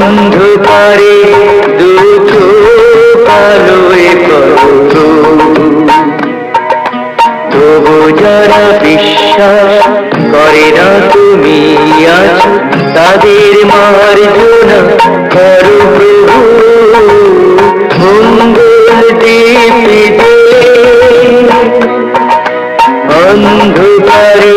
অন্ধকারে দুঃখ আলোয় কত তবু যারা বিশ্বাস করে না তুমি আজ তাদের মার্জনা করো প্রভু। মঙ্গল দ্বীপে অন্ধকারে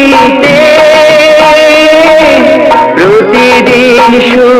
প্রতিদিন প্রতিদিন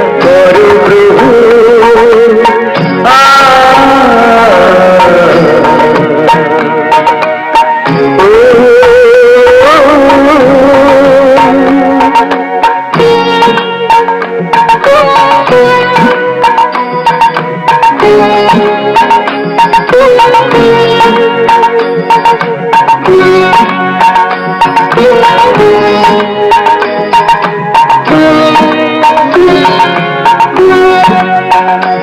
Thank you.